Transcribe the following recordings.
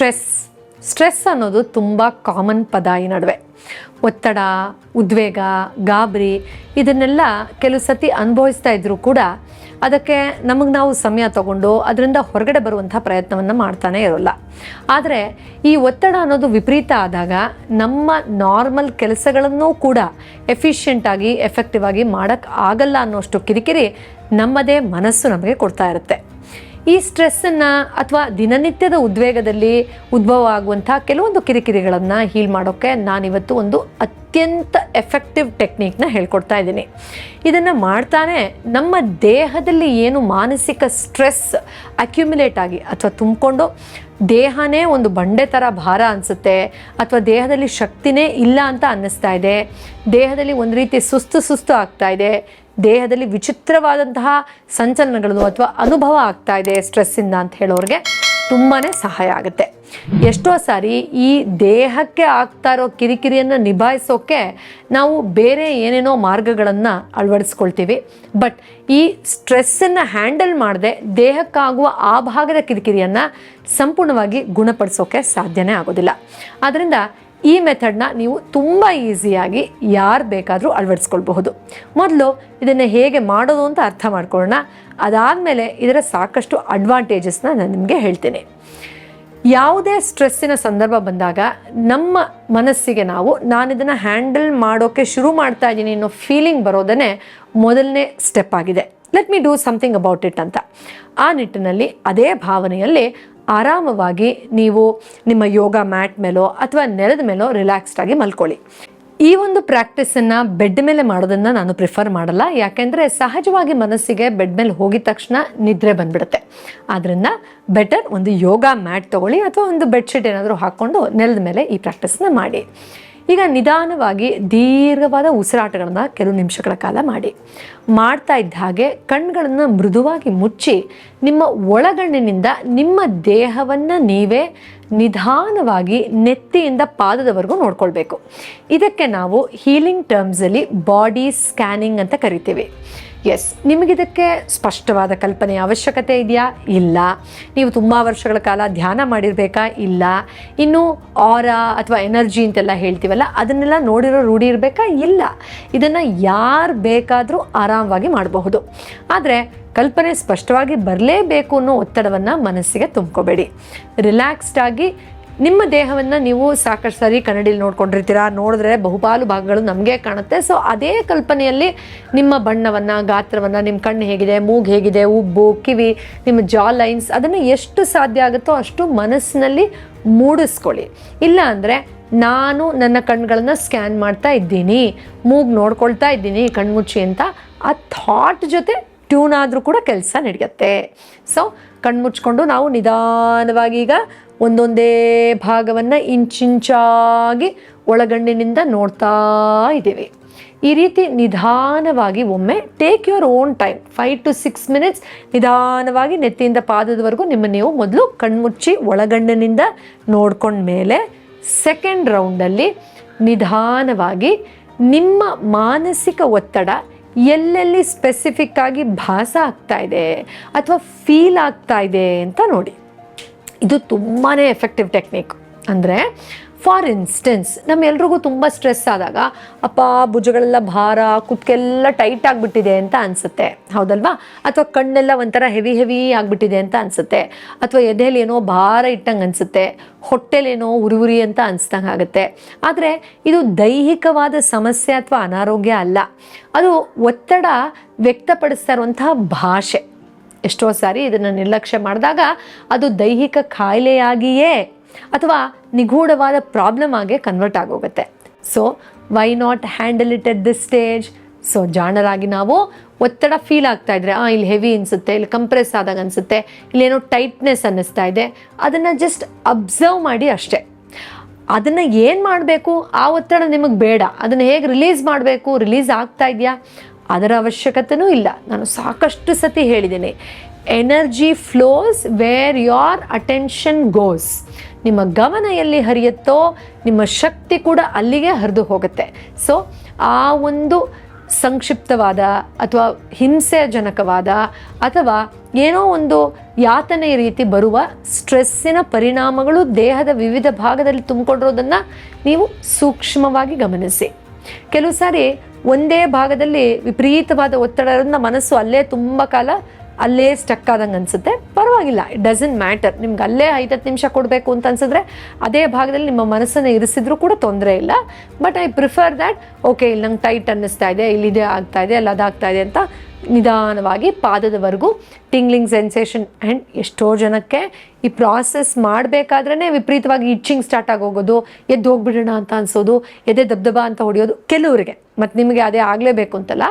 Stress. Stress ಅನ್ನೋದು ತುಂಬ common ಪದ ಈ ನಡುವೆ. ಒತ್ತಡ, ಉದ್ವೇಗ, ಗಾಬರಿ ಇದನ್ನೆಲ್ಲ ಕೆಲವು ಸತಿ ಅನುಭವಿಸ್ತಾ ಇದ್ದರೂ ಕೂಡ ಅದಕ್ಕೆ ನಮಗೆ ನಾವು ಸಮಯ ತಗೊಂಡು ಅದರಿಂದ ಹೊರಗಡೆ ಬರುವಂಥ ಪ್ರಯತ್ನವನ್ನು ಮಾಡ್ತಾನೆ ಇರೋಲ್ಲ. ಆದರೆ ಈ ಒತ್ತಡ ಅನ್ನೋದು ವಿಪರೀತ ಆದಾಗ ನಮ್ಮ ನಾರ್ಮಲ್ ಕೆಲಸಗಳನ್ನು ಕೂಡ ಎಫಿಷಿಯೆಂಟಾಗಿ ಎಫೆಕ್ಟಿವ್ ಆಗಿ ಮಾಡೋಕ್ಕೆ ಆಗಲ್ಲ ಅನ್ನೋಷ್ಟು ಕಿರಿಕಿರಿ ನಮ್ಮದೇ ಮನಸ್ಸು ನಮಗೆ ಕೊಡ್ತಾ ಇರುತ್ತೆ. ಈ ಸ್ಟ್ರೆಸ್ಸನ್ನು ಅಥವಾ ದಿನನಿತ್ಯದ ಉದ್ವೇಗದಲ್ಲಿ ಉದ್ಭವ ಆಗುವಂಥ ಕೆಲವೊಂದು ಕಿರಿಕಿರಿಗಳನ್ನು ಹೀಲ್ ಮಾಡೋಕ್ಕೆ ನಾನಿವತ್ತು ಒಂದು ಅತ್ಯಂತ ಎಫೆಕ್ಟಿವ್ ಟೆಕ್ನಿಕ್ನ ಹೇಳ್ಕೊಡ್ತಾ ಇದ್ದೀನಿ. ಇದನ್ನು ಮಾಡ್ತಾನೆ ನಮ್ಮ ದೇಹದಲ್ಲಿ ಏನು ಮಾನಸಿಕ ಸ್ಟ್ರೆಸ್ ಅಕ್ಯುಮುಲೇಟ್ ಆಗಿ ಅಥವಾ ತುಂಬಿಕೊಂಡು ದೇಹನೇ ಒಂದು ಬಂಡೆ ಥರ ಭಾರ ಅನಿಸುತ್ತೆ ಅಥವಾ ದೇಹದಲ್ಲಿ ಶಕ್ತಿನೇ ಇಲ್ಲ ಅಂತ ಅನ್ನಿಸ್ತಾ ಇದೆ, ದೇಹದಲ್ಲಿ ಒಂದು ರೀತಿ ಸುಸ್ತು ಸುಸ್ತು ಆಗ್ತಾ ಇದೆ ದೇಹದಲ್ಲಿ ವಿಚಿತ್ರವಾದಂತಹ ಸಂಚಲನಗಳು ಅಥವಾ ಅನುಭವ ಆಗ್ತಾ ಇದೆ ಸ್ಟ್ರೆಸ್ಸಿಂದ ಅಂತ ಹೇಳೋರಿಗೆ ತುಂಬಾ ಸಹಾಯ ಆಗುತ್ತೆ. ಎಷ್ಟೋ ಸಾರಿ ಈ ದೇಹಕ್ಕೆ ಆಗ್ತಾ ಇರೋ ಕಿರಿಕಿರಿಯನ್ನು ನಿಭಾಯಿಸೋಕೆ ನಾವು ಬೇರೆ ಏನೇನೋ ಮಾರ್ಗಗಳನ್ನು ಅಳವಡಿಸ್ಕೊಳ್ತೀವಿ. ಬಟ್ ಈ ಸ್ಟ್ರೆಸ್ಸನ್ನು ಹ್ಯಾಂಡಲ್ ಮಾಡದೆ ದೇಹಕ್ಕಾಗುವ ಆ ಭಾಗದ ಕಿರಿಕಿರಿಯನ್ನು ಸಂಪೂರ್ಣವಾಗಿ ಗುಣಪಡಿಸೋಕೆ ಸಾಧ್ಯನೇ ಆಗೋದಿಲ್ಲ. ಆದ್ದರಿಂದ ಈ ಮೆಥಡ್ನ ನೀವು ತುಂಬ ಈಸಿಯಾಗಿ ಯಾರು ಬೇಕಾದರೂ ಅಳವಡಿಸ್ಕೊಳ್ಬಹುದು. ಮೊದಲು ಇದನ್ನು ಹೇಗೆ ಮಾಡೋದು ಅಂತ ಅರ್ಥ ಮಾಡ್ಕೊಳ್ಳೋಣ. ಅದಾದಮೇಲೆ ಇದರ ಸಾಕಷ್ಟು ಅಡ್ವಾಂಟೇಜಸ್ನ ನಾನು ನಿಮಗೆ ಹೇಳ್ತೀನಿ. ಯಾವುದೇ ಸ್ಟ್ರೆಸ್ಸಿನ ಸಂದರ್ಭ ಬಂದಾಗ ನಮ್ಮ ಮನಸ್ಸಿಗೆ ನಾವು ನಾನು ಇದನ್ನು ಹ್ಯಾಂಡಲ್ ಮಾಡೋಕ್ಕೆ ಶುರು ಮಾಡ್ತಾ ಇದ್ದೀನಿ ಅನ್ನೋ ಫೀಲಿಂಗ್ ಬರೋದನ್ನೇ ಮೊದಲನೇ ಸ್ಟೆಪ್ ಆಗಿದೆ. Let me do something about it ಅಂತ. ಆ ನಿಟ್ಟಿನಲ್ಲಿ ಅದೇ ಭಾವನೆಯಲ್ಲಿ ಆರಾಮವಾಗಿ ನೀವು ನಿಮ್ಮ ಯೋಗ ಮ್ಯಾಟ್ ಮೇಲೋ ಅಥವಾ ನೆಲದ ಮೇಲೋ ರಿಲ್ಯಾಕ್ಸ್ಡ್ ಆಗಿ ಮಲ್ಕೊಳ್ಳಿ. ಈ ಒಂದು ಪ್ರಾಕ್ಟೀಸನ್ನು ಬೆಡ್ ಮೇಲೆ ಮಾಡೋದನ್ನು ನಾನು ಪ್ರಿಫರ್ ಮಾಡಲ್ಲ. ಯಾಕೆಂದರೆ ಸಹಜವಾಗಿ ಮನಸ್ಸಿಗೆ ಬೆಡ್ ಮೇಲೆ ಹೋಗಿದ ತಕ್ಷಣ ನಿದ್ರೆ ಬಂದ್ಬಿಡುತ್ತೆ. ಆದ್ದರಿಂದ ಬೆಟರ್ ಒಂದು ಯೋಗ ಮ್ಯಾಟ್ ತೊಗೊಳ್ಳಿ ಅಥವಾ ಒಂದು ಬೆಡ್ಶೀಟ್ ಏನಾದರೂ ಹಾಕ್ಕೊಂಡು ನೆಲದ ಮೇಲೆ ಈ ಪ್ರಾಕ್ಟೀಸ್ನ ಮಾಡಿ. ಈಗ ನಿಧಾನವಾಗಿ ದೀರ್ಘವಾದ ಉಸಿರಾಟಗಳನ್ನು ಕೆಲವು ನಿಮಿಷಗಳ ಕಾಲ ಮಾಡಿ. ಮಾಡ್ತಾ ಇದ್ದ ಹಾಗೆ ಕಣ್ಗಳನ್ನು ಮೃದುವಾಗಿ ಮುಚ್ಚಿ ನಿಮ್ಮ ಒಳಗಣ್ಣಿನಿಂದ ನಿಮ್ಮ ದೇಹವನ್ನು ನೀವೇ ನಿಧಾನವಾಗಿ ನೆತ್ತಿಯಿಂದ ಪಾದದವರೆಗೂ ನೋಡ್ಕೊಳ್ಬೇಕು. ಇದಕ್ಕೆ ನಾವು ಹೀಲಿಂಗ್ ಟರ್ಮ್ಸಲ್ಲಿ ಬಾಡಿ ಸ್ಕ್ಯಾನಿಂಗ್ ಅಂತ ಕರಿತೀವಿ. ಎಸ್ ನಿಮಗಿದಕ್ಕೆ ಸ್ಪಷ್ಟವಾದ ಕಲ್ಪನೆಯ ಅವಶ್ಯಕತೆ ಇದೆಯಾ? ಇಲ್ಲ. ನೀವು ತುಂಬ ವರ್ಷಗಳ ಕಾಲ ಧ್ಯಾನ ಮಾಡಿರಬೇಕಾ? ಇಲ್ಲ. ಇನ್ನು ಆರ ಅಥವಾ ಎನರ್ಜಿ ಅಂತೆಲ್ಲ ಹೇಳ್ತೀವಲ್ಲ, ಅದನ್ನೆಲ್ಲ ನೋಡಿರೋ ರೂಢಿ ಇರಬೇಕಾ? ಇಲ್ಲ. ಇದನ್ನು ಯಾರು ಬೇಕಾದರೂ ಆರಾಮವಾಗಿ ಮಾಡಬಹುದು. ಆದರೆ ಕಲ್ಪನೆ ಸ್ಪಷ್ಟವಾಗಿ ಬರಲೇಬೇಕು ಅನ್ನೋ ಒತ್ತಡವನ್ನು ಮನಸ್ಸಿಗೆ ತುಂಬ್ಕೋಬೇಡಿ. ರಿಲ್ಯಾಕ್ಸ್ಡ್ ಆಗಿ ನಿಮ್ಮ ದೇಹವನ್ನು ನೀವು ಸಾಕಷ್ಟು ಸಾರಿ ಕನ್ನಡಿಲಿ ನೋಡ್ಕೊಂಡಿರ್ತೀರಾ, ನೋಡಿದ್ರೆ ಬಹುಪಾಲು ಭಾಗಗಳು ನಮಗೆ ಕಾಣುತ್ತೆ. ಸೊ ಅದೇ ಕಲ್ಪನೆಯಲ್ಲಿ ನಿಮ್ಮ ಬಣ್ಣವನ್ನು, ಗಾತ್ರವನ್ನು ನಿಮ್ಮ ಕಣ್ಣು ಹೇಗಿದೆ, ಮೂಗು ಹೇಗಿದೆ, ಉಬ್ಬು, ಕಿವಿ, ನಿಮ್ಮ ಜಾ ಲೈನ್ಸ್ ಅದನ್ನು ಎಷ್ಟು ಸಾಧ್ಯ ಆಗುತ್ತೋ ಅಷ್ಟು ಮನಸ್ಸಿನಲ್ಲಿ ಮೂಡಿಸ್ಕೊಳ್ಳಿ. ಇಲ್ಲ ಅಂದರೆ ನಾನು ನನ್ನ ಕಣ್ಗಳನ್ನು ಸ್ಕ್ಯಾನ್ ಮಾಡ್ತಾ ಇದ್ದೀನಿ, ಮೂಗು ನೋಡ್ಕೊಳ್ತಾ ಇದ್ದೀನಿ, ಕಣ್ಮುಚ್ಚಿ ಅಂತ ಆ ಥಾಟ್ ಜೊತೆ ಟ್ಯೂನ್ ಆದರೂ ಕೂಡ ಕೆಲಸ ನಡೆಯುತ್ತೆ. ಸೊ ಕಣ್ಮುಚ್ಕೊಂಡು ನಾವು ನಿಧಾನವಾಗಿ ಈಗ ಒಂದೊಂದೇ ಭಾಗವನ್ನು ಇಂಚಿಂಚಾಗಿ ಒಳಗಣ್ಣಿನಿಂದ ನೋಡ್ತಾ ಇದ್ದೇವೆ. ಈ ರೀತಿ ನಿಧಾನವಾಗಿ ಒಮ್ಮೆ take your own time five to six minutes ನಿಧಾನವಾಗಿ ನೆತ್ತಿಯಿಂದ ಪಾದದವರೆಗೂ ನಿಮ್ಮ ನೀವು ಮೊದಲು ಕಣ್ಮುಚ್ಚಿ ಒಳಗಣ್ಣಿನಿಂದ ನೋಡ್ಕೊಂಡ್ಮೇಲೆ ಸೆಕೆಂಡ್ ರೌಂಡಲ್ಲಿ ನಿಧಾನವಾಗಿ ನಿಮ್ಮ ಮಾನಸಿಕ ಒತ್ತಡ ಎಲ್ಲೆಲ್ಲಿ ಸ್ಪೆಸಿಫಿಕ್ಕಾಗಿ ಭಾಸ ಆಗ್ತಾ ಇದೆ ಅಥವಾ ಫೀಲ್ ಆಗ್ತಾ ಇದೆ ಅಂತ ನೋಡಿ. ಇದು ತುಂಬಾ ಎಫೆಕ್ಟಿವ್ ಟೆಕ್ನಿಕ್ ಅಂದರೆ ಫಾರ್ ಇನ್ಸ್ಟೆನ್ಸ್ ನಮ್ಮೆಲ್ರಿಗೂ ತುಂಬ ಸ್ಟ್ರೆಸ್ ಆದಾಗ, ಅಪ್ಪ, ಭುಜಗಳೆಲ್ಲ ಭಾರ ಕುತ್ಕೆಲ್ಲ ಟೈಟ್ ಆಗಿಬಿಟ್ಟಿದೆ ಅಂತ ಅನಿಸುತ್ತೆ. ಹೌದಲ್ವಾ? ಅಥವಾ ಕಣ್ಣೆಲ್ಲ ಒಂಥರ ಹೆವಿ ಹೆವಿ ಆಗಿಬಿಟ್ಟಿದೆ ಅಂತ ಅನಿಸುತ್ತೆ. ಅಥವಾ ಎದೆಯಲ್ಲಿ ಏನೋ ಭಾರ ಇಟ್ಟಂಗೆ ಅನಿಸುತ್ತೆ. ಹೊಟ್ಟೆಲೇನೋ ಉರಿ ಉರಿ ಅಂತ ಅನಿಸ್ದಂಗೆ ಆಗುತ್ತೆ. ಆದರೆ, ಇದು ದೈಹಿಕವಾದ ಸಮಸ್ಯೆ ಅಥವಾ ಅನಾರೋಗ್ಯ ಅಲ್ಲ. ಅದು ಒತ್ತಡ ವ್ಯಕ್ತಪಡಿಸ್ತಾ ಇರುವಂತಹ ಭಾಷೆ. ಎಷ್ಟೋ ಸಾರಿ ಇದನ್ನು ನಿರ್ಲಕ್ಷ್ಯ ಮಾಡಿದಾಗ ಅದು ದೈಹಿಕ ಕಾಯಿಲೆಯಾಗಿಯೇ ಅಥವಾ ನಿಗೂಢವಾದ ಪ್ರಾಬ್ಲಮ್ ಆಗಿ ಕನ್ವರ್ಟ್ ಆಗೋಗುತ್ತೆ. So why not handle it at this stage so ಜಾಣರಾಗಿ ನಾವು ಒತ್ತಡ ಫೀಲ್ ಆಗ್ತಾ ಇದ್ರೆ, ಆ, ಇಲ್ಲಿ ಹೆವಿ ಅನಿಸುತ್ತೆ, ಇಲ್ಲಿ ಕಂಪ್ರೆಸ್ ಆದಾಗ ಅನಿಸುತ್ತೆ ಇಲ್ಲೇನೋ ಟೈಟ್ನೆಸ್ ಅನ್ನಿಸ್ತಾ ಇದೆ. ಅದನ್ನು ಜಸ್ಟ್ ಅಬ್ಸರ್ವ್ ಮಾಡಿ ಅಷ್ಟೇ. ಅದನ್ನು ಏನು ಮಾಡಬೇಕು? ಆ ಒತ್ತಡ ನಿಮಗೆ ಬೇಡ. ಅದನ್ನು ಹೇಗೆ ರಿಲೀಸ್ ಮಾಡಬೇಕು? ರಿಲೀಸ್ ಆಗ್ತಾ ಇದೆಯಾ? ಅದರ ಅವಶ್ಯಕತೆಯೂ ಇಲ್ಲ. ನಾನು ಸಾಕಷ್ಟು ಸತಿ ಹೇಳಿದ್ದೇನೆ. Energy flows where your attention goes ನಿಮ್ಮ ಗಮನ ಎಲ್ಲಿ ಹರಿಯುತ್ತೋ, ನಿಮ್ಮ ಶಕ್ತಿ ಕೂಡ ಅಲ್ಲಿಗೆ ಹರಿದು ಹೋಗುತ್ತೆ. ಸೊ ಆ ಒಂದು ಸಂಕ್ಷಿಪ್ತವಾದ ಅಥವಾ ಹಿಂಸೆಜನಕವಾದ ಅಥವಾ ಏನೋ ಒಂದು ಯಾತನೆ ರೀತಿ ಬರುವ ಸ್ಟ್ರೆಸ್ಸಿನ ಪರಿಣಾಮಗಳು ದೇಹದ ವಿವಿಧ ಭಾಗದಲ್ಲಿ ತುಂಬಿಕೊಂಡಿರೋದನ್ನು ನೀವು ಸೂಕ್ಷ್ಮವಾಗಿ ಗಮನಿಸಿ. ಕೆಲವು ಸಾರಿ ಒಂದೇ ಭಾಗದಲ್ಲಿ ವಿಪರೀತವಾದ ಒತ್ತಡದಿಂದ ಮನಸ್ಸು ಅಲ್ಲೇ ತುಂಬ ಕಾಲ ಅಲ್ಲೇ ಸ್ಟಕ್ ಆದಂಗೆ ಅನಿಸುತ್ತೆ. ಪರವಾಗಿಲ್ಲ ಇಟ್ ಡಸಂಟ್ ಮ್ಯಾಟರ್ ನಿಮ್ಗೆ ಅಲ್ಲೇ ಐದತ್ತು ನಿಮಿಷ ಕೊಡಬೇಕು ಅಂತ ಅನ್ಸಿದ್ರೆ ಅದೇ ಭಾಗದಲ್ಲಿ ನಿಮ್ಮ ಮನಸ್ಸನ್ನು ಇರಿಸಿದ್ರೂ ಕೂಡ ತೊಂದರೆ ಇಲ್ಲ. But I prefer that okay ಇಲ್ಲಿ ನಂಗೆ ಟೈಟ್ ಅನ್ನಿಸ್ತಾ ಇದೆ ಇಲ್ಲಿದೆ ಆಗ್ತಾ ಇದೆ, ಅಲ್ಲಿ ಅದಾಗ್ತಾ ಇದೆ ಅಂತ ನಿಧಾನವಾಗಿ ಪಾದದವರೆಗೂ ಟಿಂಗ್ಲಿಂಗ್ ಸೆನ್ಸೇಷನ್ ಆ್ಯಂಡ್ ಎಷ್ಟೋ ಜನಕ್ಕೆ ಈ ಪ್ರಾಸೆಸ್ ಮಾಡಬೇಕಾದ್ರೇ ವಿಪರೀತವಾಗಿ ಇಚ್ಚಿಂಗ್ ಸ್ಟಾರ್ಟ್ ಆಗೋಗೋದು, ಎದ್ದು ಹೋಗ್ಬಿಡೋಣ ಅಂತ ಅನ್ಸೋದು, ಎದೆ ದಬ್ದಬ ಅಂತ ಹೊಡೆಯೋದು ಕೆಲವರಿಗೆ. ಮತ್ತು ನಿಮಗೆ ಅದೇ ಆಗಲೇಬೇಕು ಅಂತಲ್ಲ.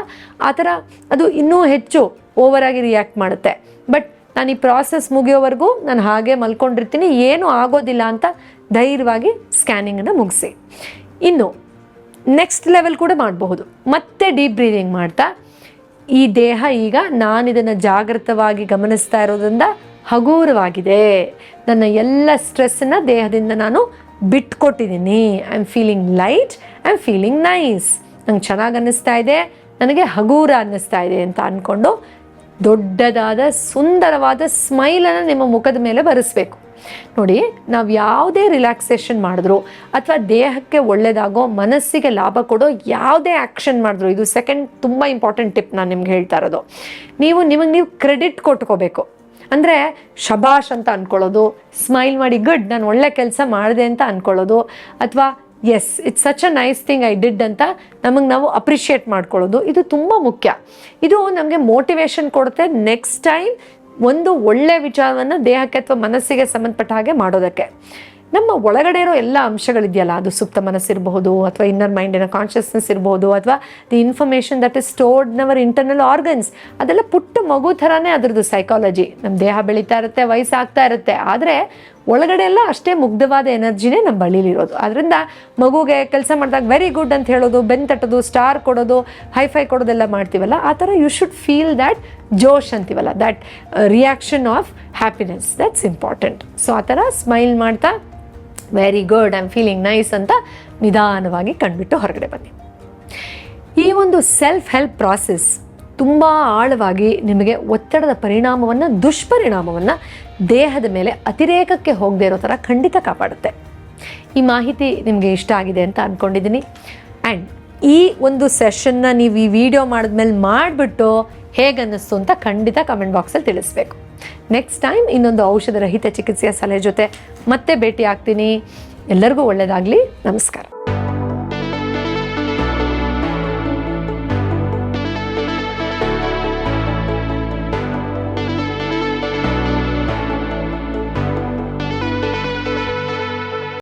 ಆ ಥರ ಅದು ಇನ್ನೂ ಹೆಚ್ಚು ಓವರಾಗಿ ರಿಯಾಕ್ಟ್ ಮಾಡುತ್ತೆ. ಬಟ್ ನಾನು ಈ ಪ್ರಾಸೆಸ್ ಮುಗಿಯೋವರೆಗೂ ನಾನು ಹಾಗೆ ಮಲ್ಕೊಂಡಿರ್ತೀನಿ, ಏನೂ ಆಗೋದಿಲ್ಲ ಅಂತ ಧೈರ್ಯವಾಗಿ ಸ್ಕ್ಯಾನಿಂಗನ್ನು ಮುಗಿಸಿ. ಇನ್ನು ನೆಕ್ಸ್ಟ್ ಲೆವೆಲ್ ಕೂಡ ಮಾಡಬಹುದು. ಮತ್ತೆ ಡೀಪ್ ಬ್ರೀದಿಂಗ್ ಮಾಡ್ತಾ, ಈ ದೇಹ ಈಗ ನಾನು ಇದನ್ನು ಜಾಗೃತವಾಗಿ ಗಮನಿಸ್ತಾ ಇರೋದ್ರಿಂದ ಹಗೂರವಾಗಿದೆ. ನನ್ನ ಎಲ್ಲ ಸ್ಟ್ರೆಸ್ಸನ್ನು ದೇಹದಿಂದ ನಾನು ಬಿಟ್ಕೊಟ್ಟಿದ್ದೀನಿ I am feeling light I am feeling nice ನಂಗೆ ಚೆನ್ನಾಗಿ ಅನ್ನಿಸ್ತಾ ಇದೆ, ನನಗೆ ಹಗೂರ ಅನ್ನಿಸ್ತಾ ಇದೆ ಅಂತ ಅಂದ್ಕೊಂಡು ದೊಡ್ಡದಾದ, ಸುಂದರವಾದ ಸ್ಮೈಲನ್ನು ನಿಮ್ಮ ಮುಖದ ಮೇಲೆ ಬರೆಸ್ಬೇಕು. ನೋಡಿ, ನಾವು ಯಾವುದೇ ರಿಲ್ಯಾಕ್ಸೇಷನ್ ಮಾಡಿದ್ರು ಅಥವಾ ದೇಹಕ್ಕೆ ಒಳ್ಳೆಯದಾಗೋ ಮನಸ್ಸಿಗೆ ಲಾಭ ಕೊಡೋ ಯಾವುದೇ ಆ್ಯಕ್ಷನ್ ಮಾಡಿದ್ರು, ಇದು ಸೆಕೆಂಡ್ ತುಂಬ ಇಂಪಾರ್ಟೆಂಟ್ ಟಿಪ್ ನಾನು ನಿಮ್ಗೆ ಹೇಳ್ತಾ ಇರೋದು. ನೀವು ನಿಮಗೆ ನೀವು ಕ್ರೆಡಿಟ್ ಕೊಟ್ಕೋಬೇಕು. ಅಂದರೆ ಶಬಾಷ್ ಅಂತ ಅಂದ್ಕೊಳ್ಳೋದು ಸ್ಮೈಲ್ ಮಾಡಿ, ಗುಡ್, ನಾನು ಒಳ್ಳೆ ಕೆಲಸ ಮಾಡಿದೆ ಅಂತ ಅಂದ್ಕೊಳ್ಳೋದು ಅಥವಾ yes it's such a nice thing I did ಅಂತ ನಮಗೆ ನಾವು ಅಪ್ರಿಷಿಯೇಟ್ ಮಾಡ್ಕೊಳ್ಳೋದು. ಇದು ತುಂಬ ಮುಖ್ಯ. ಇದು ನಮಗೆ ಮೋಟಿವೇಶನ್ ಕೊಡುತ್ತೆ ನೆಕ್ಸ್ಟ್ ಟೈಮ್ ಒಂದು ಒಳ್ಳೆ ವಿಚಾರವನ್ನು ದೇಹಕ್ಕೆ ಅಥವಾ ಮನಸ್ಸಿಗೆ ಸಂಬಂಧಪಟ್ಟ ಹಾಗೆ ಮಾಡೋದಕ್ಕೆ. ನಮ್ಮ ಒಳಗಡೆ ಇರೋ ಎಲ್ಲ ಅಂಶಗಳಿದೆಯಲ್ಲ, ಅದು ಸುಪ್ತ ಮನಸ್ಸಿರಬಹುದು ಅಥವಾ ಇನ್ನರ್ ಮೈಂಡಿನ ಕಾನ್ಷಿಯಸ್ನೆಸ್ ಇರಬಹುದು ಅಥವಾ the information that is stored in our internal organs ಅದೆಲ್ಲ ಪುಟ್ಟ ಮಗು ಥರನೇ ಅದರದ್ದು ಸೈಕಾಲಜಿ ನಮ್ಮ ದೇಹ ಬೆಳೀತಾ ಇರುತ್ತೆ, ವಯಸ್ಸಾಗ್ತಾ ಇರುತ್ತೆ. ಆದರೆ ಒಳಗಡೆ ಎಲ್ಲ ಅಷ್ಟೇ ಮುಗ್ಧವಾದ ಎನರ್ಜಿನೇ ನಮ್ಮ ಬಳಿಲಿರೋದು ಅದರಿಂದ ಮಗುಗೆ ಕೆಲಸ ಮಾಡಿದಾಗ ವೆರಿ ಗುಡ್ ಅಂತ ಹೇಳೋದು ಬೆನ್ ತಟ್ಟೋದು ಸ್ಟಾರ್ ಕೊಡೋದು ಹೈಫೈ ಕೊಡೋದೆಲ್ಲ ಮಾಡ್ತೀವಲ್ಲ, ಆ ಥರ ಯು ಶುಡ್ ಫೀಲ್ ದ್ಯಾಟ್ ಜೋಶ್ ಅಂತೀವಲ್ಲ that reaction of happiness that's important so ಆ ಥರ ಸ್ಮೈಲ್ ಮಾಡ್ತಾ very good I am feeling nice ಅಂತ ನಿಧಾನವಾಗಿ ಕಂಡುಬಿಟ್ಟು ಹೊರಗಡೆ ಬನ್ನಿ. ಈ ಒಂದು ಸೆಲ್ಫ್ ಹೆಲ್ಪ್ ಪ್ರಾಸೆಸ್ ತುಂಬ ಆಳವಾಗಿ ನಿಮಗೆ ಒತ್ತಡದ ಪರಿಣಾಮವನ್ನು, ದುಷ್ಪರಿಣಾಮವನ್ನು ದೇಹದ ಮೇಲೆ ಅತಿರೇಕಕ್ಕೆ ಹೋಗದೆ ಇರೋ ಥರ ಖಂಡಿತ ಕಾಪಾಡುತ್ತೆ. ಈ ಮಾಹಿತಿ ನಿಮಗೆ ಇಷ್ಟ ಆಗಿದೆ ಅಂತ ಅಂದ್ಕೊಂಡಿದ್ದೀನಿ ಆ್ಯಂಡ್ ಈ ಒಂದು ಸೆಷನ್ನ ನೀವು ಈ ವಿಡಿಯೋ ಮಾಡಿದ್ಮೇಲೆ ಮಾಡಿಬಿಟ್ಟು ಹೇಗೆ ಅನ್ನಿಸ್ತು ಅಂತ ಖಂಡಿತ ಕಮೆಂಟ್ ಬಾಕ್ಸಲ್ಲಿ ತಿಳಿಸ್ಬೇಕು. ನೆಕ್ಸ್ಟ್ ಟೈಮ್ ಇನ್ನೊಂದು ಔಷಧ ರಹಿತ ಚಿಕಿತ್ಸೆಯ ಸಲಹೆ ಜೊತೆ ಮತ್ತೆ ಭೇಟಿ ಆಗ್ತೀನಿ ಎಲ್ಲರಿಗೂ ಒಳ್ಳೆಯದಾಗಲಿ ನಮಸ್ಕಾರ.